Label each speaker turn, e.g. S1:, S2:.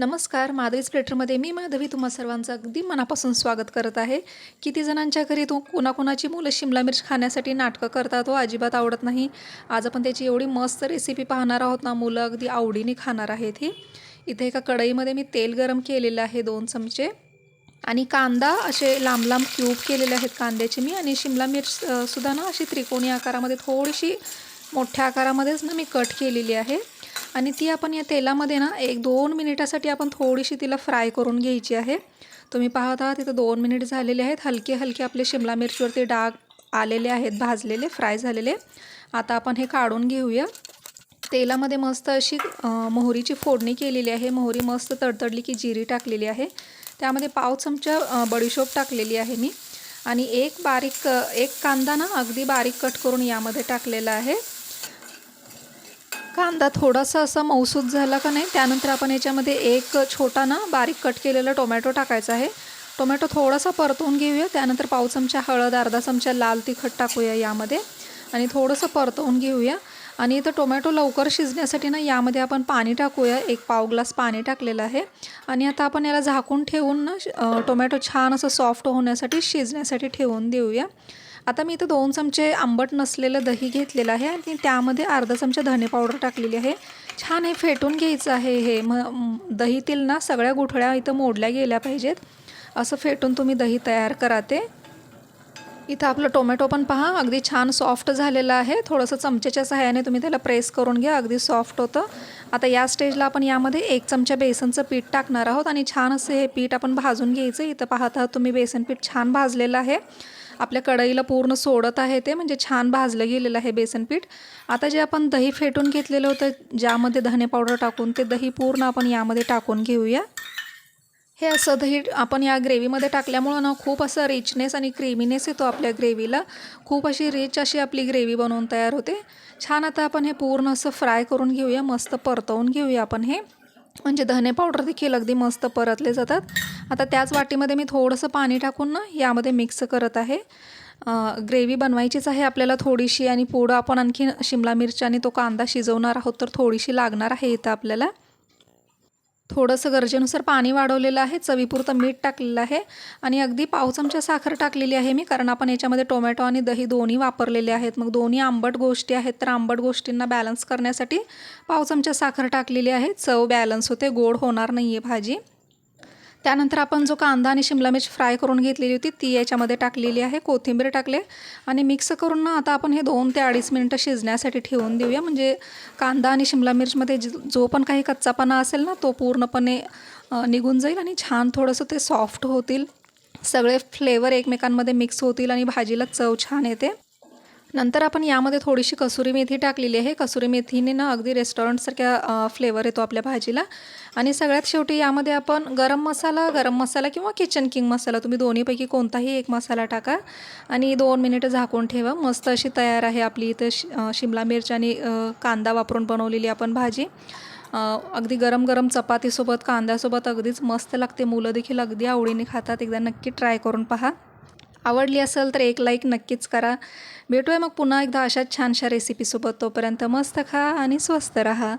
S1: नमस्कार माधवी प्लेटरमध्ये मी माधवी तुम्हा सर्वांचं अगदी मनापासून स्वागत करत आहे. किती जणांच्या घरी तो कोणाकोणाची मुलं शिमला मिर्च खाण्यासाठी नाटकं करतात तो अजिबात आवडत नाही. आज आपण त्याची एवढी मस्त रेसिपी पाहणार आहोत ना मुलं अगदी आवडीने खाणार आहेत ही. इथे एका कढईमध्ये मी तेल गरम केलेलं आहे दोन चमचे आणि कांदा असे लांब लांब क्यूब केलेले आहेत कांद्याचे मी आणि शिमला मिर्च सुद्धा ना अशी त्रिकोणी आकारामध्ये थोडीशी मोठ्या आकारामध्येच ना मी कट केलेली आहे. आणि ती आपण या तेलामध्ये ना एक दोन मिनिटासाठी आपण थोडीशी तिला फ्राय करून घ्यायची आहे. तुम्ही पाहत आहात तिथं दोन मिनिट झालेले आहेत. हलके हलके आपले शिमला मिरचीवरती डाग आलेले आहेत भाजलेले फ्राय झालेले. आता आपण हे काढून घेऊया. तेलामध्ये मस्त अशी मोहरीची फोडणी केलेली आहे. मोहरी मस्त तडतडली की जिरी टाकलेली आहे. त्यामध्ये पाव चमचा बडीशोप टाकलेली आहे मी. आणि एक बारीक एक कांदा ना अगदी बारीक कट करून यामध्ये टाकलेला आहे. कांदा थोडासा असा मौसूद झाला का नाही? त्यानंतर आपण याच्यामध्ये एक छोटा ना बारीक कट केलेला टोमॅटो टाकायचा आहे. टोमॅटो थोडासा परतवून घेऊया. त्यानंतर पाव चमचा हळद अर्धा चमचा लाल तिखट टाकूया यामध्ये. आणि थोडंसं परतवून घेऊया. आणि इथं टोमॅटो लवकर शिजण्यासाठी ना यामध्ये आपण पाणी टाकूया. एक पाव ग्लास पाणी टाकलेलं आहे. आणि आता आपण याला झाकून ठेवून ना टोमॅटो छान असं सॉफ्ट होण्यासाठी शिजण्यासाठी ठेवून देऊया. आता मी इथं दोन चमचे आंबट नसलेलं दही घेतलेलं आहे आणि त्यामध्ये अर्धा चमचा धने पावडर टाकलेली आहे. छान हे फेटून घ्यायचं आहे हे. म दहीतील ना सगळ्या गुठळ्या इथं मोडल्या गेल्या पाहिजेत. असं फेटून तुम्ही दही तयार करा ते. इथं आपलं टोमॅटो पण पहा अगदी छान सॉफ्ट झालेलं आहे. थोडंसं चमच्याच्या सहाय्याने तुम्ही त्याला प्रेस करून घ्या अगदी सॉफ्ट होतं. आता या स्टेजला आपण यामध्ये एक चमचा बेसनचं पीठ टाकणार आहोत आणि छान असं हे पीठ आपण भाजून घ्यायचं. इथं पाहत आहात तुम्ही बेसन पीठ छान भाजलेलं आहे. आपल्या कढईला पूर्ण सोडत आहे ते म्हणजे छान भाजलं गेलेलं आहे बेसन पीठ. आता जे आपण दही फेटून घेतलेलं होतं ज्यामध्ये धने पावडर टाकून ते दही पूर्ण आपण यामध्ये टाकून घेऊया. हे असं दही आपण या ग्रेव्हीमध्ये टाकल्यामुळं ना खूप असं रिचनेस आणि क्रीमीनेस येतो आपल्या ग्रेव्हीला. खूप अशी रिच अशी आपली ग्रेव्ही बनवून तयार होते. छान आता आपण हे पूर्ण असं फ्राय करून घेऊया मस्त परतवून घेऊया आपण हे. म्हणजे धने पावडर देखील अगदी मस्त परतले जातात. आता त्याच वाटीमध्ये मी थोडंसं पाणी टाकून ना यामध्ये मिक्स करत आहे. ग्रेव्ही बनवायचीच आहे आपल्याला थोडीशी आणि पुढं आपण आणखी शिमला मिरची आणि तो कांदा शिजवणार आहोत तर थोडीशी लागणार आहे इथं आपल्याला. थोडंसं गरजेनुसार पाणी वाढवलेलं आहे. चवीपुरतं मीठ टाकलेलं आहे. आणि अगदी पाव चमचा साखर टाकलेली आहे मी कारण आपण याच्यामध्ये टोमॅटो आणि दही दोन्ही वापरलेले आहेत. मग दोन्ही आंबट गोष्टी आहेत तर आंबट गोष्टींना बॅलन्स करण्यासाठी पाव चमचा साखर टाकलेली आहे. चव बॅलन्स होते गोड होणार नाही आहे भाजी. त्यानंतर आपण जो कांदा आणि शिमला मिरची फ्राय करून घेतलेली होती ती याच्यामध्ये टाकलेली आहे. कोथिंबीर टाकले आणि मिक्स करून ना आता आपण हे दोन ते अडीच मिनटं शिजण्यासाठी ठेवून देऊया. म्हणजे कांदा आणि शिमला मिरचमध्ये जो पण काही कच्चापणा असेल ना तो पूर्णपणे निघून जाईल आणि छान थोडंसं ते सॉफ्ट होतील. सगळे फ्लेवर एकमेकांमध्ये मिक्स होतील आणि भाजीला चव छान येते. नंतर आपण यामध्ये थोडीशी कसुरी मेथी टाकलेली आहे. कसुरी मेथीने ना अगदी रेस्टॉरंटसारख्या फ्लेवर येतो आपल्या भाजीला. आणि सगळ्यात शेवटी यामध्ये आपण गरम मसाला गरम मसाला किंवा किचन किंग मसाला तुम्ही दोन्हीपैकी कोणताही एक मसाला टाका. आणि दोन मिनिटं झाकून ठेवा. मस्त अशी तयार आहे आपली इथं शि शिमला मिरची आणि कांदा वापरून बनवलेली आपण भाजी. अगदी गरम गरम चपातीसोबत कांद्यासोबत अगदीच मस्त लागते. मुलं देखील अगदी आवडीने खातात. एकदा नक्की ट्राय करून पहा. आवडली असेल तर एक लाईक नक्कीच करा. भेटूया मग पुन्हा एकदा अशाच छानशा रेसिपीसोबत तोपर्यंत मस्त खा आणि स्वस्त रहा.